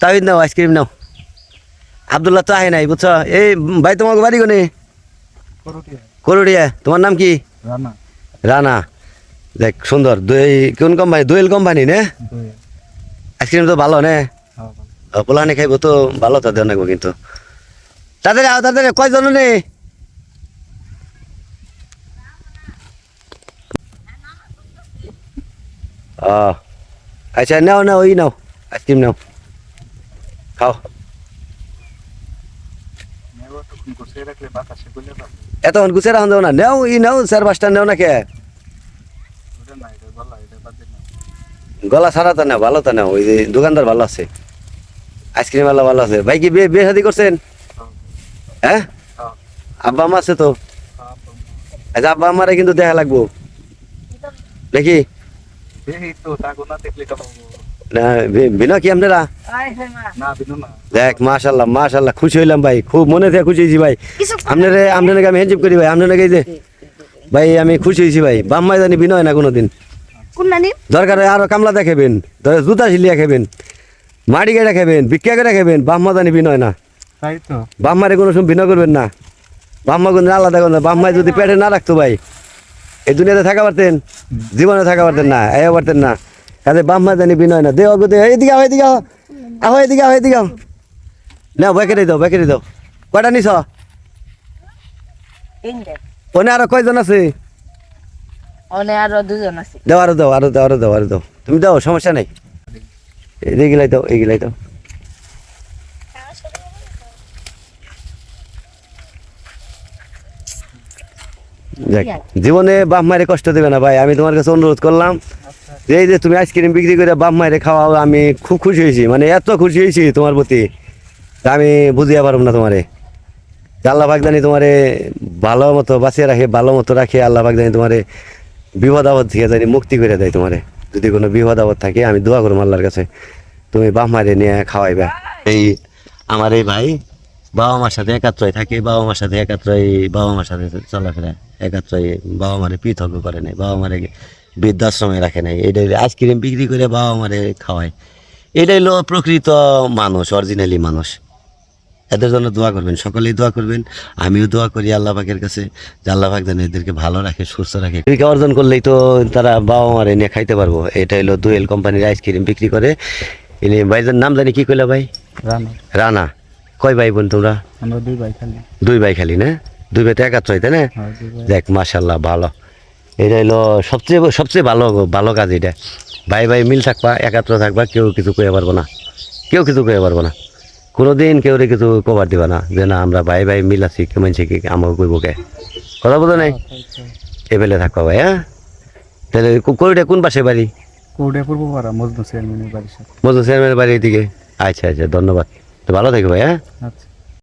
তাহিদ নাও ice cream নাও। আবদুল্লাহ তো আহে নাই বুঝছ? এই ভাই তোমার বাড়ি কোনে? করুড়িয়া তোমার নাম কি? রানা। রানা। দেখ সুন্দর। দুই কোন কোম্পানি দুয়েল কোম্পানি নে? আইসক্রিম তো ভালো নে? পোলাহানি খাইবো তো ভালো তো দেওয়া নাকবো কিন্তু আও তাড়াতাড়ি কয়জন নে? আচ্ছা নাও নাও ওই নাও আইসক্রিম নাও। খাও। এতক্ষণ গুছে রাখুন দেও না। নেও, ই নাও চার পাঁচটা নেও না কে? গলা সারা তো না ভালো তো না ওই দোকানদার ভালো আছে। আইসক্রিম वाला ভালো আছে। ভাই কি বিয়ে বিয়ে শাদি করছেন? হ্যাঁ? আব্বা আম্মা আছে তো? আচ্ছা আব্বা আমারে কিন্তু দেখা লাগবো। দেখি। না বি- বিনা কি আপনারা দেখ মাশাল্লাহ মাশাল্লাহ খুশি হইলাম ভাই খুব মনে থেকে খুশি হয়েছি ভাই। আপনারে আপনাকে আমি হ্যান্ডশেপ করি ভাই আপনাকে এই যে ভাই আমি খুশি হয়েছি ভাই। বাম্মাই জানি বিনয় না কোনোদিন। দরকার হয় আরও কামলা দেখাবেন জুতা সিলিয়া খাবেন মাড়ি কেটে খাবেন ভিক্ষা করে খাবেন বাম্মা জানি বিনয় না। তাই তো। বাম্মারে কোনো সময় বিনয় করবেন না। বাম্মা কোনো আলাদা করবেন না। বাম্মায় যদি পেটে না রাখতো ভাই এই দুনিয়াতে থাকা পারতেন জীবনে থাকা পারতেন না এ পারতেন না। কাজে বাম্মা জানি বিনয় না। দে অগো দে এদিকে আও এদিকে আহো এদিকে আও এদিকে না বেকেটে দাও বেকেটে দাও। কয়টা নিছ? ওনে আরও কয়জন আছে? অনে আরও দুজন আছে। দাও আরও দাও আরও দাও আরও দাও আরও দাও। তুমি দাও সমস্যা নাই। এইগুলাই দাও এইগুলাই দাও। জীবনে বাপ মায়ের কষ্ট দেবে না ভাই। আমি তোমার কাছে অনুরোধ করলাম এই যে তুমি আইসক্রিম বিক্রি করে বাপ মায়ের খাওয়াও, আমি খুব খুশি হয়েছি। মানে এত খুশি হয়েছি তোমার প্রতি। আমি বুঝিয়ে পারব না তোমারে। আল্লাহ বাগদানি তোমারে ভালো মতো বাঁচিয়ে রাখে, ভালো মতো রাখে, আল্লাহ বাগদানি তোমারে বিপদ আপদ থেকে জানি মুক্তি করে দেয় তোমারে। যদি কোনো বিপদ আপদ থাকে, আমি দোয়া করব আল্লাহর কাছে। তুমি বাপ মারে নিয়ে খাওয়াইবা। এই আমার এই ভাই, বাবা মার সাথে একাত্রই থাকে, বাবা মার সাথে একাত্রই, বাবা মার সাথে চলাফেরা একাত্রই, বাবা মারে পৃথক করে নাই বাবা মারে বৃদ্ধাশ্রমে রাখে নাই। এটা আইসক্রিম বিক্রি করে বাবা মারে খাওয়ায়। এটাই হলো প্রকৃত মানুষ অরিজিনালি মানুষ। এদের জন্য দোয়া করবেন সকলেই দোয়া করবেন। আমিও দোয়া করি আল্লাহ পাকের কাছে যে আল্লাহ পাক যেন এদেরকে ভালো রাখে সুস্থ রাখে। জীবিকা অর্জন করলেই তো তারা বাবা মারে নিয়ে খাইতে পারব। এটা হলো দুয়েল কোম্পানির আইসক্রিম বিক্রি করে। ইনি ভাইজার নাম জানি কি কইলা ভাই? রানা। রানা। কয় ভাই বোন তোমরা? আমরা দুই ভাই খালি। দুই ভাই খালি না? দুই ভাই তো একাত্র তাই না? হ্যাঁ দেখ মাশাল্লাহ ভালো। এটা হলো সবচেয়ে সবচেয়ে ভালো ভালো কাজ এটা। ভাই ভাই মিল থাকবা একাত্র থাকবা কেউ কিছু কয়ে পারব না। কেউ কিছু কয়ে পারব না। কোনোদিন কেউ কিছু কবার দিবা না যে না আমরা ভাই ভাই মিল আছি কে মানছি কি আমাকে কইব কে? কথা বলো নাই? এবেলে থাকবা ভাই হ্যাঁ? তাহলে কোনটা কোন পাশে বাড়ি? কোডে পূর্ব পাড়া মজনু চেয়ারম্যানের বাড়ির সাথে। মজু চেয়ারম্যানের বাড়ির দিকে। আচ্ছা আচ্ছা ধন্যবাদ। তো ভালো থাকবে ভাই হ্যাঁ? আচ্ছা।